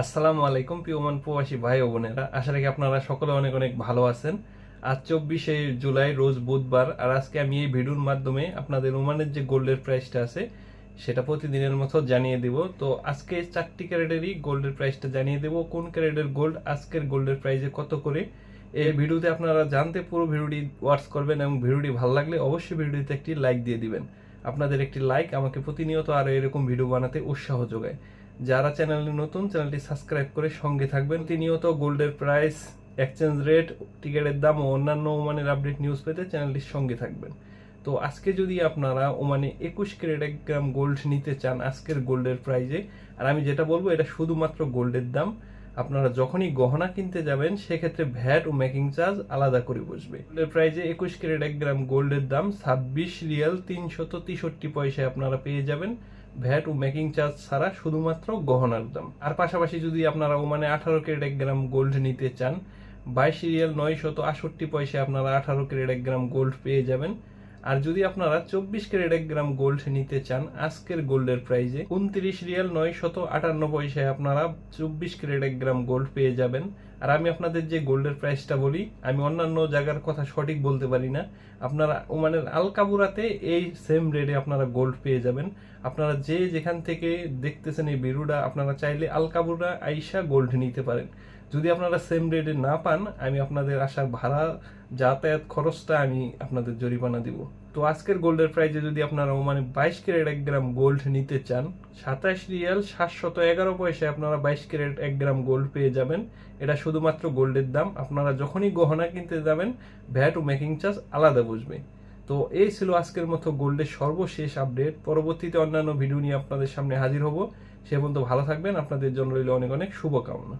আসসালামু আলাইকুম প্রিয়মান প্রবাসী ভাই ও বোনেরা। আশা রাখি আপনারা সকলে অনেক অনেক ভালো আছেন। আজ চব্বিশে জুলাই, রোজ বুধবার, আর আজকে আমি এই ভিডিওর মাধ্যমে আপনাদের ওমানের যে গোল্ডের প্রাইসটা আছে, সেটা প্রতিদিনের মতো জানিয়ে দেব। তো আজকে চারটি ক্যারেটেরই গোল্ডের প্রাইসটা জানিয়ে দেব। কোন ক্যারেটের গোল্ড, আজকের গোল্ডের প্রাইসে কত করে, এই ভিডিওতে আপনারা জানতে পুরো ভিডিওটি ওয়াটস করবেন এবং ভিডিওটি ভালো লাগলে অবশ্যই ভিডিওতে একটি লাইক দিয়ে দিবেন। আপনাদের একটি লাইক আমাকে প্রতিনিয়ত আরও এরকম ভিডিও বানাতে উৎসাহ যোগায়। যারা চ্যানেলে নতুন, চ্যানেলটি সাবস্ক্রাইব করে সঙ্গে থাকবেন। প্রতিনিয়ত গোল্ডের প্রাইস, এক্সচেঞ্জ রেট, টিকিটের দাম ও অন্যান্য ওমানের আপডেট নিউজ পেতে চ্যানেলটির সঙ্গে থাকবেন। তো আজকে যদি আপনারা ওমানে একুশ ক্যারেট এক গ্রাম গোল্ড নিতে চান, আজকের গোল্ডের প্রাইজে, আর আমি যেটা বলব, এটা শুধুমাত্র গোল্ডের দাম। আপনারা যখনই গহনা কিনতে যাবেন, সেক্ষেত্রে ভ্যাট ও মেকিং চার্জ আলাদা করে বসবে। গোল্ডের প্রাইজে একুশ ক্যারেট এক গ্রাম গোল্ডের দাম ছাব্বিশ রিয়াল তিনশত তেষট্টি পয়সায় আপনারা পেয়ে যাবেন। ভ্যাট ও মেকিং চার্জ ছাড়া শুধুমাত্র গহনার দাম। আর পাশাপাশি যদি আপনারা ওমানে আঠারো ক্যারেট এক গ্রাম গোল্ড নিতে চান, বাইশ রিয়াল নয় শত আষট্টি পয়সায় আপনারা আঠারো ক্যারেট এক গ্রাম গোল্ড পেয়ে যাবেন। আর যদি আপনারা চব্বিশ ক্যারেট এক গ্রাম গোল্ড নিতে চান, আজকের গোল্ডের প্রাইজে উনত্রিশ রিয়াল নয় শত আটান্ন পয়সায় আপনারা চব্বিশ ক্যারেট এক গ্রাম গোল্ড পেয়ে যাবেন। আর আমি আপনাদের যে গোল্ডের প্রাইসটা বলি, আমি অন্যান্য জায়গার কথা সঠিক বলতে পারি না। আপনারা ওমানের আলকাবুরাতে এই সেম রেটে আপনারা গোল্ড পেয়ে যাবেন। আপনারা যে যেখান থেকে দেখতেছেন এই বিরুডা আপনারা চাইলে আলকাবুরা আইসা গোল্ড নিতে পারেন। যদি আপনারা সেম রেটে না পান, আমি আপনাদের আসার ভাড়া, যাতায়াত খরচটা আমি আপনাদের জরিমানা দিব। তো আজকের গোল্ডের প্রাইজে যদি আপনারা মানে বাইশ ক্যারেট এক গ্রাম গোল্ড নিতে চান, সাতাশ রিয়াল সাতশত এগারো পয়সায় আপনারা বাইশ ক্যারেট এক গ্রাম গোল্ড পেয়ে যাবেন। এটা শুধুমাত্র গোল্ডের দাম। আপনারা যখনই গহনা কিনতে যাবেন, ভ্যাট ও মেকিং চার্জ আলাদা বুঝবে তো এই ছিল আজকের মতো গোল্ডের সর্বশেষ আপডেট পরবর্তীতে অন্যান্য ভিডিও নিয়ে আপনাদের সামনে হাজির হব। সে পর্যন্ত ভালো থাকবেন। আপনাদের জন্য রইল অনেক অনেক শুভকামনা।